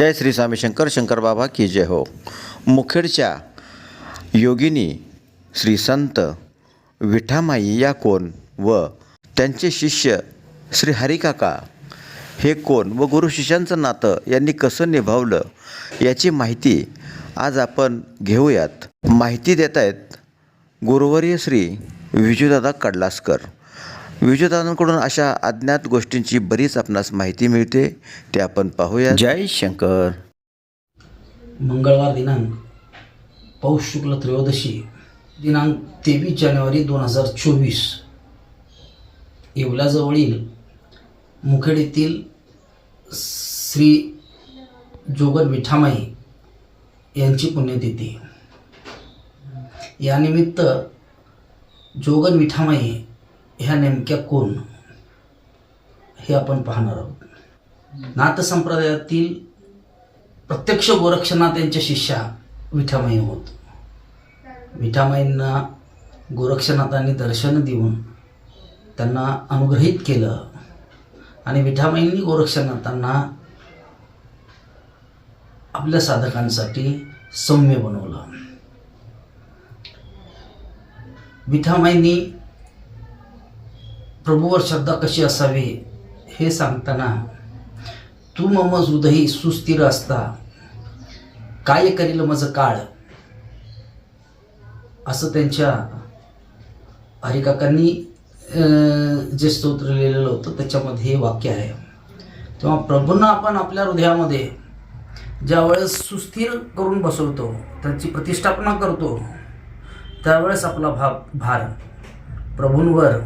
जय श्री स्वामी शंकर शंकर बाबा की जय हो. मुखेडच्या योगिनी श्री संत विठामाई या कोण व त्यांचे शिष्य श्री हरिकाका हे कोण व गुरु शिष्यांचं नातं यांनी कसं निभावलं याची माहिती आज आपण घेऊयात. माहिती देत आहेत गुरुवर्य श्री विजूदादा कडलासकर. विजयदादांकडून अशा अज्ञात गोष्टींची बरीच आपणास माहिती मिळते ते आपण पाहूया जय शंकर. मंगळवार दिनांक पौष शुक्ल त्रयोदशी दिनांक तेवीस जानेवारी दोन हजार चोवीस. येवल्याजवळील मुखेड येथील श्री जोगन विठामाई यांची पुण्यतिथी. यानिमित्त जोगन विठामाई ह्या नेमक्या कोण? हे आपण पाहणार आहोत. नाथ संप्रदायातील प्रत्यक्ष गोरक्षनाथ यांच्या शिष्या विठामाई होत. विठामाईंना गोरक्षनाथांनी दर्शन देऊन त्यांना अनुग्रहित केलं आणि विठामाईंनी गोरक्षनाथांना आपल्या साधकांसाठी सौम्य बनवलं. विठामाईंनी प्रभूवर श्रद्धा कशी असावी हे सांगताना तू मम हृदयी सुस्थिर असता. काय करील मज काळ? असं त्यांच्या हरिकाकांनी जे स्तोत्र लिहिलेलं होतं त्याच्यामध्ये हे वाक्य आहे. तेव्हा प्रभूंना आपण आपल्या हृदयामध्ये ज्यावेळेस सुस्थिर करून बसवतो त्यांची प्रतिष्ठापना करतो त्यावेळेस आपला भाव भार प्रभूंवर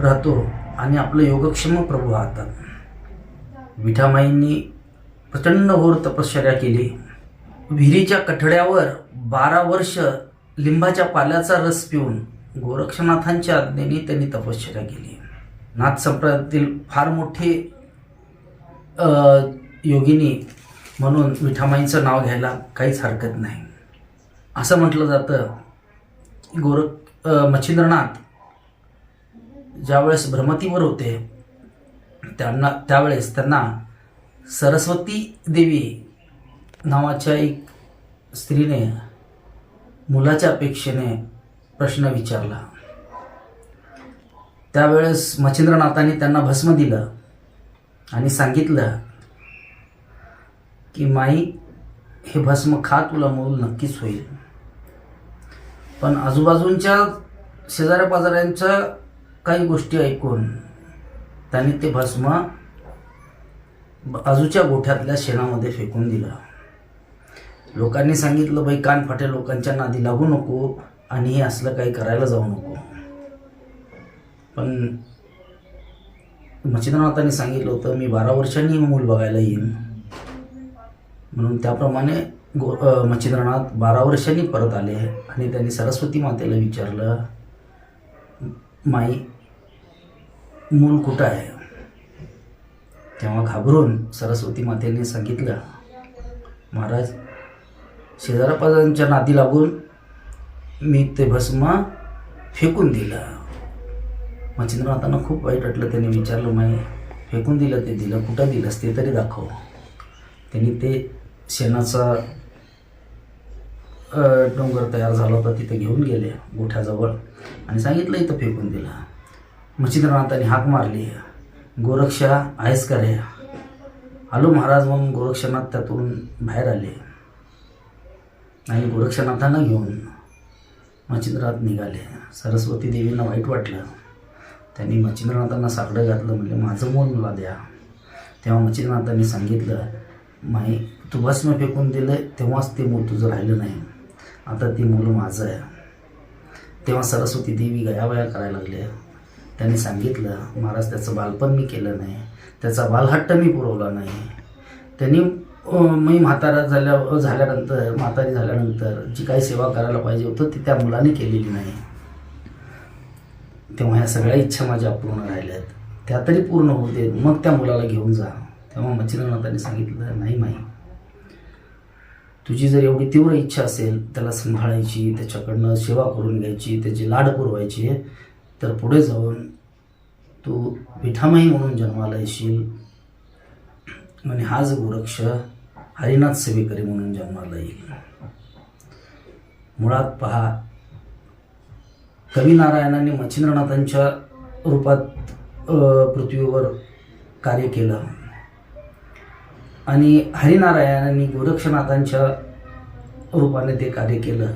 राहतो आणि आपलं योगक्षम प्रभू राहतात. विठामाईंनी प्रचंड होर तपश्चर्या केली. विहिरीच्या कठड्यावर बारा वर्ष लिंबाच्या पाल्याचा रस पिऊन गोरक्षनाथांच्या आज्ञेने त्यांनी तपश्चर्या केली. नाथ संप्रदायातील फार मोठे योगिनी म्हणून विठामाईंचं नाव घ्यायला काहीच हरकत नाही. असं म्हटलं जातं गोरख मच्छिंद्रनाथ ज्यावेळेस भ्रमतीवर होते त्यांना त्यावेळेस त्यांना सरस्वती देवी नावाच्या एक स्त्रीने मुलाच्या अपेक्षेने प्रश्न विचारला. त्यावेळेस मच्छिंद्रनाथांनी त्यांना भस्म दिलं आणि सांगितलं की माई हे भस्म खा तुला मूल नक्कीच होईल. पण आजूबाजूंच्या शेजाऱ्या पाजाऱ्यांचं काही गोष्टी ऐकून त्याने ते भस्म बाजूच्या गोठ्यातल्या शेणामध्ये फेकून दिलं. लोकांनी सांगितलं बाई कान फाटे लोकांच्या नादी लागू नको आणि हे असलं काही करायला जाऊ नको. पण मच्छिंद्रनाथांनी सांगितलं होतं मी बारा वर्षांनी मूल बघायला येईन. म्हणून त्याप्रमाणे गो अ, मच्छिंद्रनाथ बारा वर्षांनी परत आले आणि त्यांनी सरस्वती मातेला विचारलं माई मूल कुठं आहे? तेव्हा घाबरून सरस्वती मातेने सांगितलं महाराज शेजारापाजांच्या नादी लागून मी ते भस्म फेकून दिलं. मच्छिंद्रनाथांना खूप वाईट वाटलं. त्याने विचारलं माई फेकून दिलं ते दिलं कुठं दिलंस ते तरी दाखव. त्यांनी ते शेणाचा डोंगर तयार झाला होता तिथे घेऊन गेले गोठ्याजवळ आणि सांगितलं इथं फेकून दिलं. मच्छिंद्रनाथांनी हाक मारली. गोरक्षा आहेस का रे? आलो महाराज म्हणून गोरक्षनाथ त्यातून बाहेर आले. आणि गोरक्षनाथांना घेऊन मच्छिंद्रनाथ निघाले. सरस्वती देवींना वाईट वाटलं. त्यांनी मच्छिंद्रनाथांना साकडं घातलं. म्हणजे माझं मोल मला द्या. तेव्हा मच्छिंद्रनाथांनी सांगितलं माई तू भस्म फेकून दिलं तेव्हाच ते मूल तुझं राहिलं नाही. आता ते मूल माझं आहे. तेव्हा सरस्वती देवी गयावया करायला लागले त्यांनी सांगितलं महाराज त्याचं बालपण मी केलं नाही. त्याचा बालहट्ट मी पुरवला नाही. त्यांनी मी म्हातारा झाल्या झाल्यानंतर म्हातारी झाल्यानंतर जी काही सेवा करायला पाहिजे होतं ती त्या मुलाने केलेली नाही. तेव्हा ह्या सगळ्या इच्छा माझ्या अपूर्ण राहिल्यात. त्या तरी पूर्ण होते मग त्या मुलाला घेऊन जा. तेव्हा मच्छिंद्रनाथांनी सांगितलं नाही माई. तुझी जर एवढी तीव्र इच्छा असेल त्याला सांभाळायची त्याच्याकडनं सेवा करून घ्यायची त्याची लाड पुरवायची तर पुढे जाऊन तू विठामाई म्हणून जन्माला येशील. आणि हाच गोरक्ष हरिनाथ सेवेकरी म्हणून जन्माला येईल. मुळात पहा कवी नारायणाने मच्छिंद्रनाथांच्या रूपात पृथ्वीवर कार्य केलं. आणि हरिनारायणांनी गोरक्षनाथांच्या रूपाने ते कार्य केलं.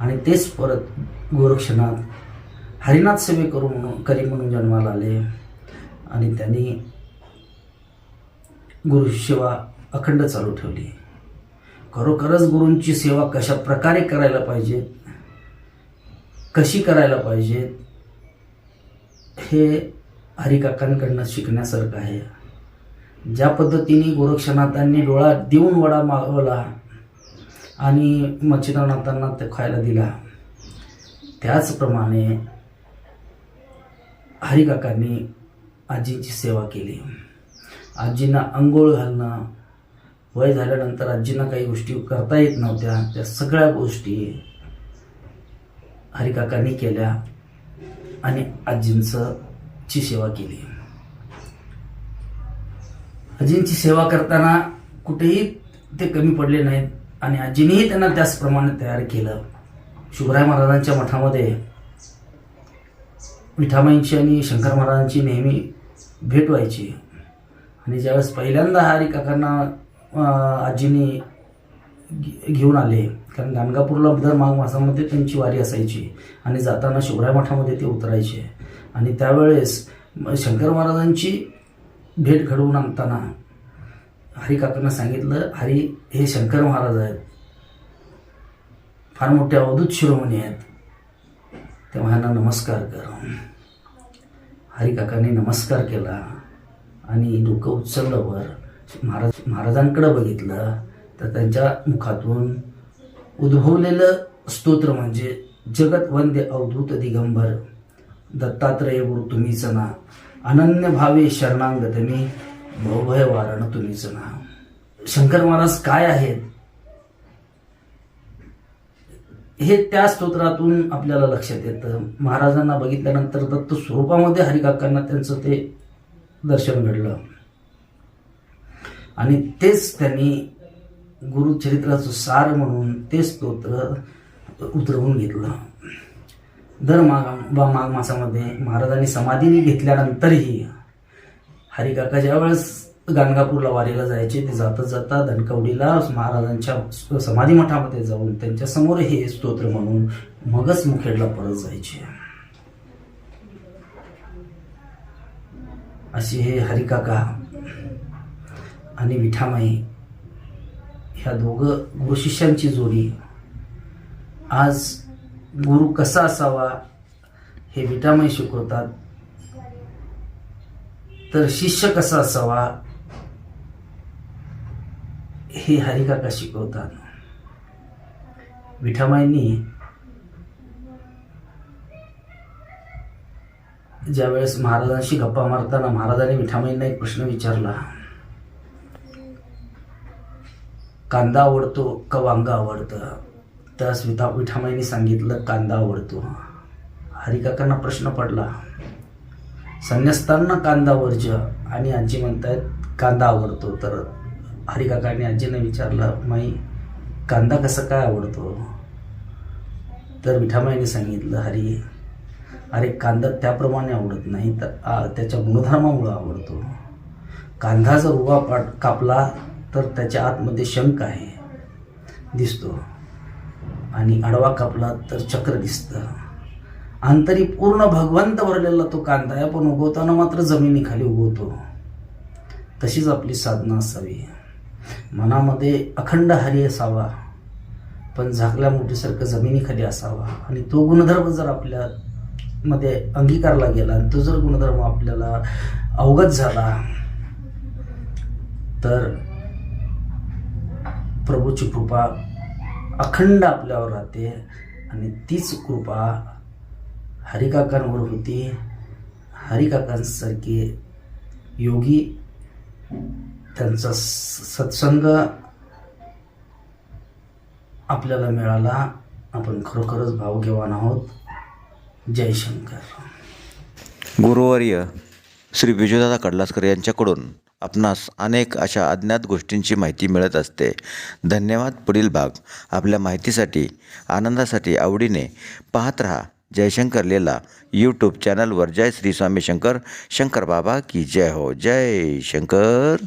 आणि तेच परत गोरक्षनाथ हरिनाथ सेवे करू म्हणून करी म्हणून जन्माला आले. आणि त्यांनी गुरु सेवा अखंड चालू ठेवली. खरोखरच गुरूंची सेवा कशा प्रकारे करायला पाहिजे कशी करायला पाहिजे हे हरिकाकांकडनं शिकण्यासारखं आहे. ज्या पद्धतीने गोरक्षनाथांनी डोळा देऊन वडा मागवला आणि मच्छिंद्रनाथांना ते खायला दिला त्याचप्रमाणे हरिकाकांनी आजीची सेवा केली. आजींना अंघोळ घालणं वय झाल्यानंतर आजींना काही गोष्टी करता येत नव्हत्या. त्या सगळ्या गोष्टी हरिकाकांनी केल्या आणि आजींचं ची सेवा केली. आजींची सेवा करताना कुठेही ते कमी पडले नाहीत आणि आजीनेही त्यांना त्याचप्रमाणे तयार केलं. शिवराय महाराजांच्या मठामध्ये विठामाईंची आणि शंकर महाराजांची नेहमी भेट व्हायची. आणि ज्यावेळेस पहिल्यांदा हरी काकांना आजीनी घेऊन आले कारण गाणगापूरला दर माघ मासामध्ये त्यांची वारी असायची आणि जाताना शिवराय मठामध्ये ते उतरायचे. आणि त्यावेळेस शंकर महाराजांची भेट घडवून आणताना हरी काकांना सांगितलं हरी हे शंकर महाराज आहेत. फार मोठे अवधूत शिरोमणी आहेत. तेव्हा ह्यांना नमस्कार कर. हरिकाकांनी नमस्कार केला आणि डोकं उचललं वर. महाराज महाराजांकडं बघितलं तर त्यांच्या मुखातून उद्भवलेलं स्तोत्र म्हणजे जगत वंद्य अवधूत दिगंबर. दत्तात्रय गुरु तुम्हीच ना अनन्य भावे शरणांगत मी भवभय वारण तुम्हीच ना शंकर महाराज काय आहेत? हे त्या स्तोत्रातून आपल्याला लक्षात येतं. महाराजांना बघितल्यानंतर दत्त स्वरूपामध्ये हरिकाकांना त्यांचं ते दर्शन घडलं. आणि तेच त्यांनी गुरुचरित्राचं सार म्हणून ते स्तोत्र उतरवून घेतलं. दर माग बा माघ मासामध्ये महाराजांनी समाधीने घेतल्यानंतरही हरिकाका ज्यावेळेस गाणगापूरला वारीला जायचे. ते जाता जाता धनकवडीला महाराजांच्या समाधी मठामध्ये जाऊन त्यांच्यासमोर हे स्तोत्र म्हणून मगच मुखेडला परत जायचे. अशी हे हरिकाका आणि विठामाई ह्या दोघं गुरुशिष्यांची जोडी आज गुरु कसा असावा हे विठामाई शिकवतात. तर शिष्य कसा असावा हे हरिकाका शिकवतात विठामाईंनी ज्यावेळेस महाराजांशी गप्पा मारताना महाराजांनी विठामाईंना एक प्रश्न विचारला. कांदा आवडतो का वांगा आवडतं? त्यास विठा विठामाईंनी सांगितलं कांदा आवडतो. हरिकाकांना प्रश्न पडला. संन्यासताना कांदा वर्ज आणि आजी म्हणतायत कांदा आवडतो. तर हरिकाकाने आजींना विचारलं माई कांदा कसा काय आवडतो? तर विठामाईने सांगितलं हरी अरे कांदा त्याप्रमाणे आवडत नाही तर आ, त्याच्या गुणधर्मामुळं आवडतो. कांदा जर उभा पाट कापला तर त्याच्या आतमध्ये शंख आहे दिसतो. आणि आडवा कापला तर चक्र दिसतं. अंतरी पूर्ण भगवंत भरलेला तो कांदा आहे पण उगवताना मात्र जमिनीखाली उगवतो. तशीच आपली साधना असावी. मनामध्ये अखंड हरी असावा पण झाकल्या मोठीसारखं जमिनीखाली असावा. आणि तो गुणधर्म जर आपल्या मध्ये अंगीकारला गेला आणि तो जर गुणधर्म आपल्याला अवगत झाला तर प्रभूची कृपा अखंड आपल्यावर राहते आणि तीच कृपा हरिकाकांवर होती. हरिकाकांसारखे योगी त्यांचा सत्संग आपल्याला मिळाला. आपण खरोखरच भावघेवान आहोत. जय शंकर. गुरुवर्य श्री विजयदादा कडलासकर यांच्याकडून आपणास अनेक अशा अज्ञात गोष्टींची माहिती मिळत असते. धन्यवाद. पुढील भाग आपल्या माहितीसाठी आनंदासाठी आवडीने पाहत रहा. जयशंकर लेला यूट्यूब चॅनलवर जय श्री स्वामी शंकर. शंकर बाबा की जय हो. जय शंकर.